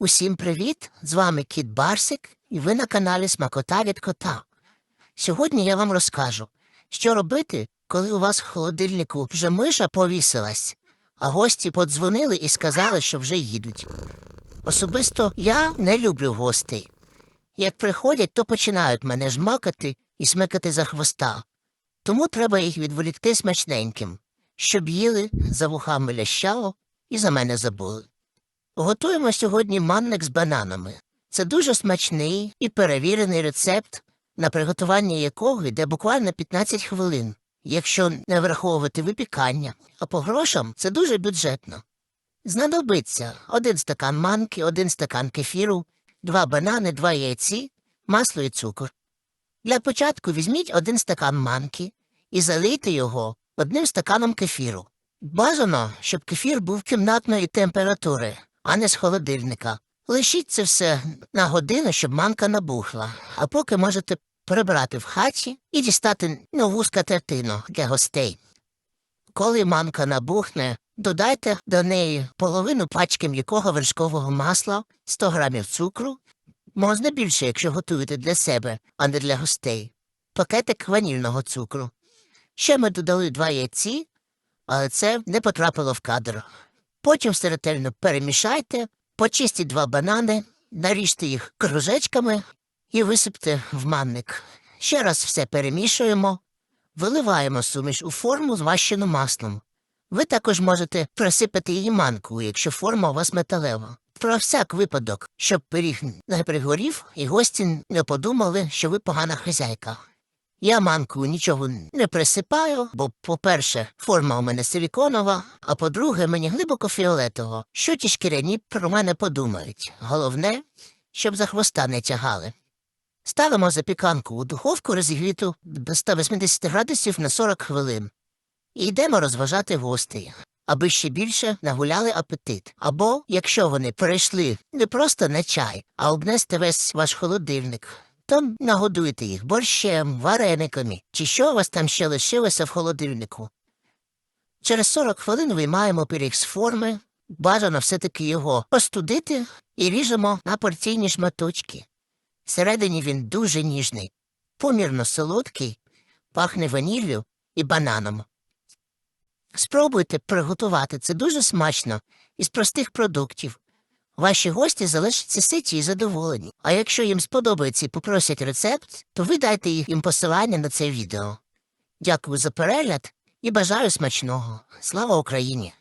Усім привіт! З вами Кіт Барсик, і ви на каналі Смакота від кота. Сьогодні я вам розкажу, що робити, коли у вас в холодильнику вже миша повісилась, а гості подзвонили і сказали, що вже їдуть. Особисто я не люблю гостей. Як приходять, то починають мене жмакати і смикати за хвоста. Тому треба їх відволікти смачненьким, щоб їли, за вухами лящало і за мене забули. Готуємо сьогодні манник з бананами. Це дуже смачний і перевірений рецепт, на приготування якого йде буквально 15 хвилин, якщо не враховувати випікання, а по грошам це дуже бюджетно. Знадобиться один стакан манки, один стакан кефіру, два банани, два яйці, масло і цукор. Для початку візьміть один стакан манки і залийте його одним стаканом кефіру. Бажано, щоб кефір був кімнатної температури, а не з холодильника. Лишіть це все на годину, щоб манка набухла, а поки можете прибрати в хаті і дістати нову скатертину для гостей. Коли манка набухне, додайте до неї половину пачки м'якого вершкового масла, 100 грамів цукру, можна більше, якщо готуєте для себе, а не для гостей, пакетик ванільного цукру. Ще ми додали два яйці, але це не потрапило в кадр. Потім все перемішайте, почистіть два банани, наріжте їх кружечками і висипте в манник. Ще раз все перемішуємо, виливаємо суміш у форму змащену маслом. Ви також можете присипати її манкою, якщо форма у вас металева. Про всяк випадок, щоб пиріг не пригорів і гості не подумали, що ви погана хазяйка. Я манку нічого не присипаю, бо, по-перше, форма у мене силіконова, а по-друге, мені глибоко фіолетово. Що ті шкіряні про мене подумають. Головне, щоб за хвоста не тягали. Ставимо запіканку у духовку розігріту до 180 градусів на 40 хвилин. І йдемо розважати гостей, аби ще більше нагуляли апетит. Або, якщо вони перейшли не просто на чай, а обнести весь ваш холодильник, то нагодуйте їх борщем, варениками, чи що у вас там ще лишилося в холодильнику. Через 40 хвилин виймаємо пиріг з форми, бажано все-таки його остудити і ріжемо на порційні шматочки. Всередині він дуже ніжний, помірно солодкий, пахне ваніллю і бананом. Спробуйте приготувати це дуже смачно із простих продуктів. Ваші гості залишаться ситі і задоволені. А якщо їм сподобається і попросять рецепт, то ви дайте їм посилання на це відео. Дякую за перегляд і бажаю смачного. Слава Україні!